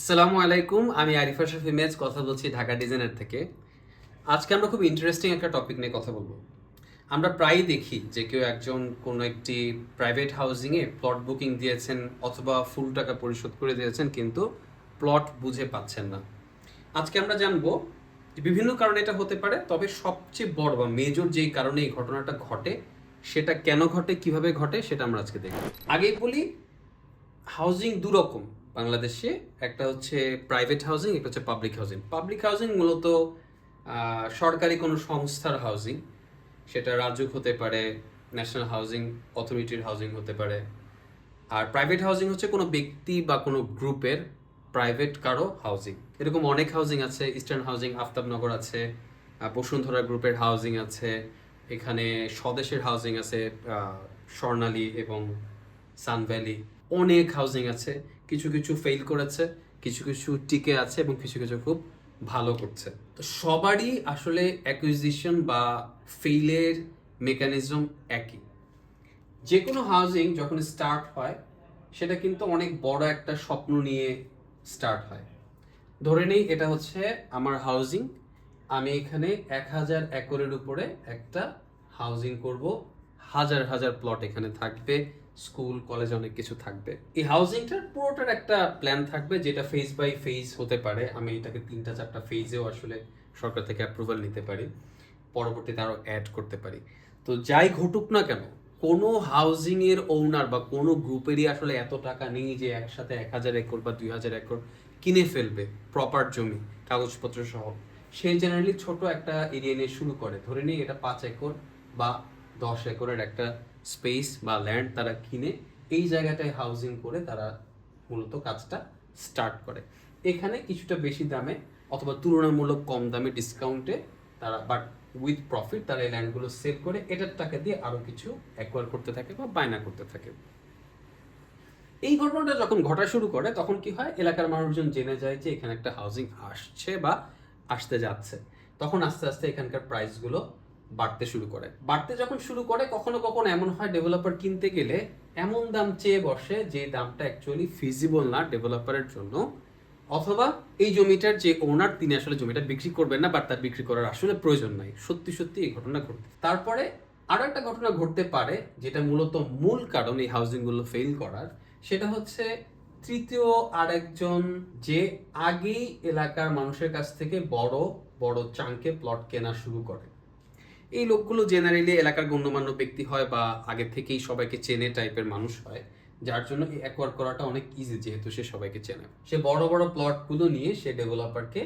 আসসালামু আলাইকুম, আমি আরিফা শফি মেজ, কথা বলছি ঢাকা ডিজাইনার থেকে। আজকে আমরা খুব ইন্টারেস্টিং একটা টপিক নিয়ে কথা বলব। আমরা প্রায়ই দেখি যে কেউ একজন কোনো একটি প্রাইভেট হাউজিংয়ে প্লট বুকিং দিয়েছেন অথবা ফুল টাকা পরিশোধ করে দিয়েছেন, কিন্তু প্লট বুঝে পাচ্ছেন না। আজকে আমরা জানব বিভিন্ন কারণে এটা হতে পারে, তবে সবচেয়ে বড় বা মেজর যেই কারণে এই ঘটনাটা ঘটে, সেটা কেন ঘটে, কীভাবে ঘটে, সেটা আমরা আজকে দেখব। আগেই বলি হাউজিং দু রকম বাংলাদেশে, একটা হচ্ছে প্রাইভেট হাউজিং একটা হচ্ছে পাবলিক হাউজিং পাবলিক হাউজিং মূলত সরকারি কোনো সংস্থার হাউজিং সেটা রাজুক হতে পারে ন্যাশনাল হাউজিং অথরিটির হাউজিং হতে পারে। আর প্রাইভেট হাউজিং হচ্ছে কোনো ব্যক্তি বা কোনো গ্রুপের প্রাইভেট কারও হাউজিং এরকম অনেক হাউজিং আছে ইস্টার্ন হাউজিং আফতাবনগর আছে বসুন্ধরা গ্রুপের হাউজিং আছে, এখানে স্বদেশের হাউজিং আছে স্বর্ণালী এবং সানভ্যালি অনেক হাউজিং আছে। কিছু কিছু ফেল করেছে, কিছু কিছু টিকে আছে এবং কিছু কিছু খুব ভালো করছে। তো সবারই আসলে অ্যাকুইজিশন বা ফেইলের মেকানিজম একই। যে কোনো হাউজিং যখন স্টার্ট হয়, সেটা কিন্তু অনেক বড় একটা স্বপ্ন নিয়ে স্টার্ট হয়। ধরে নেই এটা হচ্ছে আমার হাউজিং আমি এখানে এক হাজার একরের উপরে একটা হাউজিং করব, হাজার হাজার প্লট এখানে থাকবে। স্কুল, কলেজ অনেক কিছু থাকবে। এই হাউজিংটার পুরোটার একটা প্ল্যান থাকবে, যেটা ফেজ বাই ফেজ হতে পারে। আমি এটাকে তিনটা, চারটা ফেজেও আসলে সরকার থেকে অ্যাপ্রুভাল নিতে পারি। পরবর্তীতে আরও অ্যাড করতে পারি। তো যাই ঘটুক না কেন, কোনো হাউজিং এর ওনার বা কোনো গ্রুপেরই আসলে এত টাকা নেই যে একসাথে এক হাজার একর বা দুই হাজার একর কিনে ফেলবে প্রপার জমি, কাগজপত্র সহ। সে জেনারেলি ছোট একটা এরিয়া নিয়ে শুরু করে। ধরে নিই এটা পাঁচ একর বা দশ একরের একটা স্পেস বা ল্যান্ড তারা কিনে এই জায়গাটায় হাউজিং করে তারা মূলত কাজটা স্টার্ট করে। এখানে কিছুটা বেশি দামে অথবা তুলনামূলক কম দামে ডিসকাউন্টে তারা বাট উইথ প্রফিট তারা এই ল্যান্ডগুলো সেল করে এটার টাকা দিয়ে আরও কিছু অ্যাকোয়ার করতে থাকে বা বায়না করতে থাকে। এই ঘটনাটা যখন ঘটা শুরু করে, তখন কি হয়, এলাকার মানুষজন জেনে যায় যে এখানে একটা হাউজিং আসছে বা আসতে যাচ্ছে। তখন আস্তে আস্তে এখানকার প্রাইসগুলো বাড়তে শুরু করে। বাড়তে যখন শুরু করে, কখনো কখনো এমন হয় ডেভেলপার কিনতে গেলে এমন দাম চেয়ে বসে যে দামটা অ্যাকচুয়ালি ফিজিবল না ডেভেলপারের জন্য, অথবা এই জমিটার যে ওনার তিনি আসলে জমিটা বিক্রি করবেন না বা তার বিক্রি করার আসলে প্রয়োজন নাই। সত্যি সত্যি এই ঘটনা ঘটতে তারপরে আরও একটা ঘটনা ঘটতে পারে, যেটা মূলত মূল কারণ এই হাউজিংগুলো ফেল করার, সেটা হচ্ছে তৃতীয় আরেকজন যে আগেই এলাকার মানুষের কাছ থেকে বড় বড় চাঙ্কে প্লট কেনা শুরু করে। এই লোকগুলো জেনারেলি এলাকার গণ্যমান্য ব্যক্তি হয় বা আগে থেকেই সবাইকে চেনে টাইপের মানুষ হয়, যার জন্য অ্যাকোয়ার করাটা অনেক ইজি যেহেতু সে সবাইকে চেনে। সে বড় বড় প্লটগুলো নিয়ে সে ডেভেলপারকে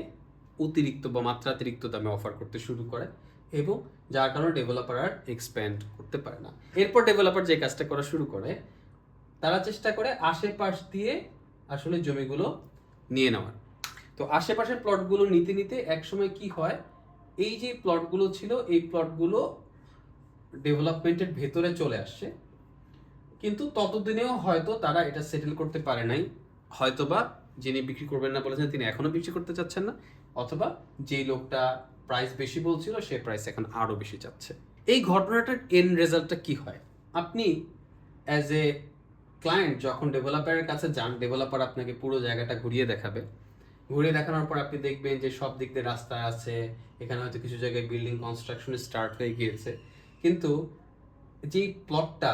অতিরিক্ত বা মাত্রাতিরিক্ত দামে অফার করতে শুরু করে এবং যার কারণে ডেভেলপার আর এক্সপ্যান্ড করতে পারে না। এরপর ডেভেলপার যে কাজটা করা শুরু করে, তারা চেষ্টা করে আশেপাশ দিয়ে আসলে জমিগুলো নিয়ে নেওয়ার। তো আশেপাশের প্লটগুলো নিতে নিতে একসময় কি হয় এই যে প্লটগুলো ছিল, এই প্লটগুলো ডেভেলপমেন্টের ভেতরে চলে আসছে। কিন্তু ততদিনেও হয়তো তারা এটা সেটেল করতে পারে নাই। হয়তোবা যিনি বিক্রি করবেন না বলেছেন, তিনি এখনও বিক্রি করতে চাচ্ছেন না। অথবা যেই লোকটা প্রাইস বেশি বলছিল, সে প্রাইস এখন আরও বেশি চাচ্ছে। এই ঘটনাটার এন রেজাল্টটা কি হয়? আপনি অ্যাজ এ ক্লায়েন্ট যখন ডেভেলপারের কাছে যান ডেভেলপার আপনাকে পুরো জায়গাটা ঘুরিয়ে দেখাবে। ঘুরিয়ে দেখানোর পর আপনি দেখবেন যে সব দিক দিয়ে রাস্তা আছে, এখানে হয়তো কিছু জায়গায় বিল্ডিং কনস্ট্রাকশন স্টার্ট হয়ে গিয়েছে। কিন্তু যেই প্লটটা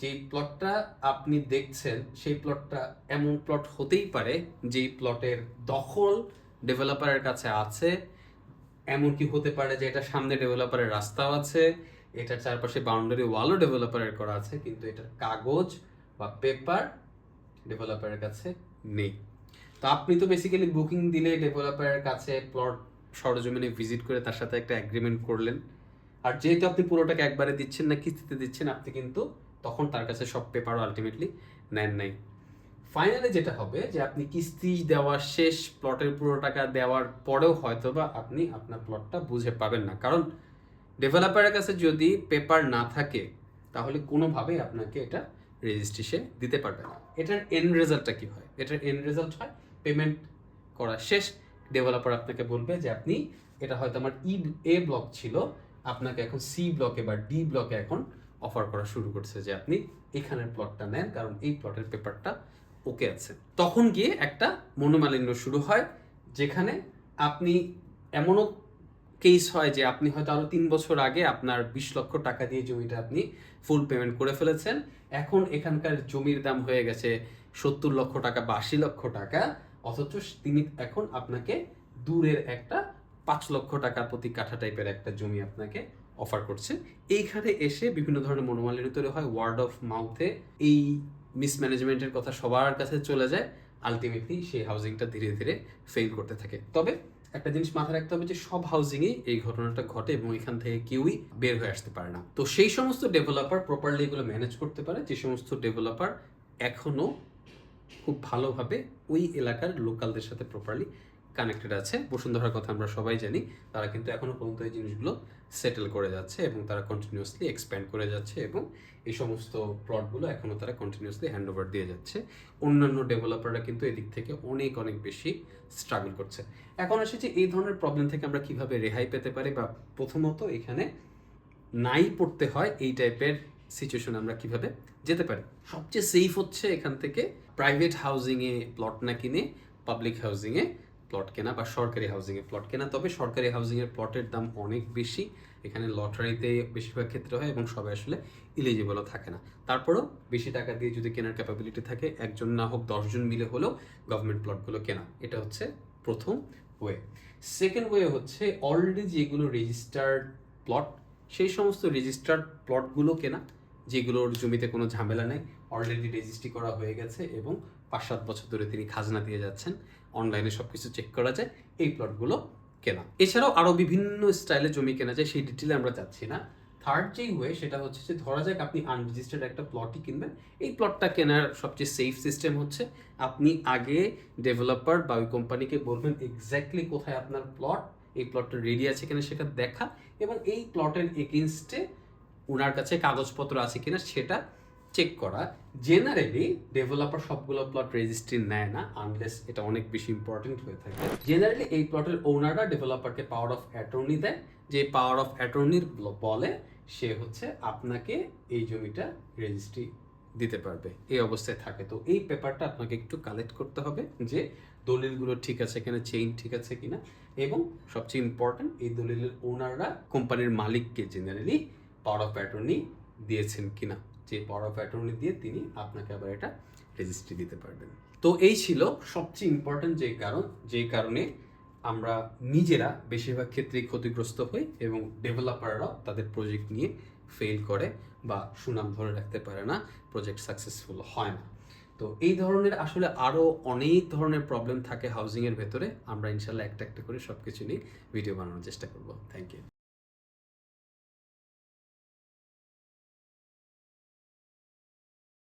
যেই প্লটটা আপনি দেখছেন, সেই প্লটটা এমন প্লট হতেই পারে যেই প্লটের দখল ডেভেলপারের কাছে আছে। এমনকি হতে পারে যে এটা সামনে ডেভেলপারের রাস্তাও আছে এটার চারপাশে বাউন্ডারি ওয়ালও ডেভেলপারের করা আছে, কিন্তু এটার কাগজ বা পেপার ডেভেলপারের কাছে নেই। তো আপনি তো বেসিক্যালি বুকিং দিলে ডেভেলপারের কাছে প্লট সরজমিনে ভিজিট করে তার সাথে একটা অ্যাগ্রিমেন্ট করলেন। আর যেহেতু আপনি পুরোটাকে একবারে দিচ্ছেন না, কিস্তিতে দিচ্ছেন, আপনি কিন্তু তখন তার কাছে সব পেপারও আলটিমেটলি নেন নাই। ফাইনালি যেটা হবে যে আপনি কিস্তি দেওয়া শেষ প্লটের পুরো টাকা দেওয়ার পরেও হয়তো বা আপনি আপনার প্লটটা বুঝে পাবেন না। কারণ ডেভেলপারের কাছে যদি পেপার না থাকে, তাহলে কোনোভাবেই আপনাকে এটা রেজিস্ট্রেশন দিতে পারবে না। এটার এন্ড রেজাল্টটা কি হয়? এটার এন্ড রেজাল্ট হয় পেমেন্ট করা শেষ ডেভেলপার আপনাকে বলবে যে আপনি, এটা হয়তো আমার ই এ ব্লক ছিল, আপনাকে এখন সি ব্লকে বা ডি ব্লকে এখন অফার করা শুরু করছে যে আপনি এখানের প্লটটা নেন, কারণ এই প্লটের পেপারটা ওকে আছে। তখন গিয়ে একটা মনোমালিন্য শুরু হয়, যেখানে আপনি এমনও কেস হয় যে আপনি হয়তো আরও তিন বছর আগে আপনার বিশ লক্ষ টাকা দিয়ে জমিটা আপনি ফুল পেমেন্ট করে ফেলেছেন। এখন এখানকার জমির দাম হয়ে গেছে সত্তর লক্ষ টাকা বা আশি লক্ষ টাকা। অথচ তিনি এখন আপনাকে দূরের একটা পাঁচ লক্ষ টাকা প্রতি কাঠা টাইপের একটা জমি আপনাকে অফার করছে এইখানে এসে বিভিন্ন ধরনের মনোমালিন্য তৈরি হয় ওয়ার্ড অফ মাউথে এই মিসম্যানেজমেন্টের কথা সবার কাছে চলে যায়। আলটিমেটলি সেই হাউজিংটা ধীরে ধীরে ফেল করতে থাকে। তবে একটা জিনিস মাথায় রাখতে হবে যে সব হাউজিংয়ে এই ঘটনাটা ঘটে এবং এখান থেকে কেউই বের হয়ে আসতে পারে না। তো সেই সমস্ত ডেভেলপার প্রপারলি এগুলো ম্যানেজ করতে পারে। যে সমস্ত ডেভেলপার এখনও খুব ভালোভাবে ওই এলাকার লোকালদের সাথে প্রপারলি কানেক্টেড আছে। বসুন্ধরার কথা আমরা সবাই জানি, তারা কিন্তু এখনও পর্যন্ত এই জিনিসগুলো সেটেল করে যাচ্ছে এবং তারা কন্টিনিউয়াসলি এক্সপ্যান্ড করে যাচ্ছে এবং এই সমস্ত প্লটগুলো এখনও তারা কন্টিনিউয়াসলি হ্যান্ড ওভার দিয়ে যাচ্ছে। অন্যান্য ডেভেলপাররা কিন্তু এদিক থেকে অনেক অনেক বেশি স্ট্রাগল করছে। এখন আসে যে এই ধরনের প্রবলেম থেকে আমরা কীভাবে রেহাই পেতে পারি বা প্রথমত এখানে নাই পড়তে হয় এই টাইপের সিচুয়েশন আমরা কীভাবে যেতে পারি? সবচেয়ে সেফ হচ্ছে এখান থেকে প্রাইভেট হাউজিংয়ে প্লট না কিনে পাবলিক হাউজিংয়ে প্লট কেনা বা সরকারি হাউজিংয়ে প্লট কেনা। তবে সরকারি হাউজিংয়ের প্লটের দাম অনেক বেশি। এখানে লটারিতে বেশিরভাগ ক্ষেত্রে হয় এবং সবাই আসলে ইলিজিবলও থাকে না। তারপরেও বেশি টাকা দিয়ে যদি কেনার ক্যাপাবিলিটি থাকে, একজন না হোক দশজন মিলে হলেও গভর্নমেন্ট প্লটগুলো কেনা। এটা হচ্ছে প্রথম ওয়ে সেকেন্ড ওয়ে হচ্ছে অলরেডি যেগুলো রেজিস্টার্ড প্লট সেই সমস্ত রেজিস্টার্ড প্লটগুলো কেনা। যেগুলোর জমিতে কোনো ঝামেলা নেই। অলরেডি রেজিস্ট্রি করা হয়ে গেছে এবং পাঁচ সাত বছর ধরে তিনি খাজনা দিয়ে যাচ্ছেন। অনলাইনে সব কিছু চেক করা যায়। এই প্লটগুলো কেনা। এছাড়াও আরও বিভিন্ন স্টাইলে জমি কেনা যায়, সেই ডিটেলে আমরা যাচ্ছি না। থার্ড যেই ওয়ে সেটা হচ্ছে যে ধরা যাক আপনি আনরেজিস্টার্ড একটা প্লটই কিনবেন। এই প্লটটা কেনার সবচেয়ে সেফ সিস্টেম হচ্ছে, আপনি আগে ডেভেলপার বা ওই কোম্পানিকে বলবেন এক্স্যাক্টলি কোথায় আপনার প্লট এই প্লটটা রেডি আছে কিনা সেটা দেখা এবং এই প্লটের এগেনস্টে ওনার কাছে কাগজপত্র আছে কিনা সেটা চেক করা। জেনারেলি ডেভেলপার সবগুলো প্লট রেজিস্ট্রি নেয় না আনলেস এটা অনেক বেশি ইম্পর্টেন্ট হয়ে থাকে। জেনারেলি এই প্লটের ওনাররা ডেভেলপারকে পাওয়ার অফ অ্যাটর্নি দেয়। যে পাওয়ার অফ অ্যাটর্নির বলে, সে হচ্ছে আপনাকে এই জমিটা রেজিস্ট্রি দিতে পারবে। এই অবস্থায় থাকে। তো এই পেপারটা আপনাকে একটু কালেক্ট করতে হবে যে দলিলগুলো ঠিক আছে কিনা চেইন ঠিক আছে কিনা। এবং সবচেয়ে ইম্পর্টেন্ট এই দলিলের ওনাররা কোম্পানির মালিককে জেনারেলি পাওয়ার অফ অ্যাটর্নি দিয়েছেন কিনা? যে পাওয়ার অফ অ্যাটর্নি দিয়ে তিনি আপনাকে আবার এটা রেজিস্ট্রি দিতে পারবেন। তো এই ছিল সবচেয়ে ইম্পর্টেন্ট যে কারণ, যে কারণে আমরা নিজেরা বেশিরভাগ ক্ষেত্রেই ক্ষতিগ্রস্ত হই এবং ডেভেলপাররাও তাদের প্রজেক্ট নিয়ে ফেল করে বা সুনাম ধরে রাখতে পারে না প্রজেক্ট সাকসেসফুল হয় না। তো এই ধরনের আসলে আরও অনেক ধরনের প্রবলেম থাকে হাউজিংয়ের ভেতরে। আমরা ইনশাল্লাহ একটা একটা করে সব কিছু নিয়ে ভিডিও বানানোর চেষ্টা করব। Thank you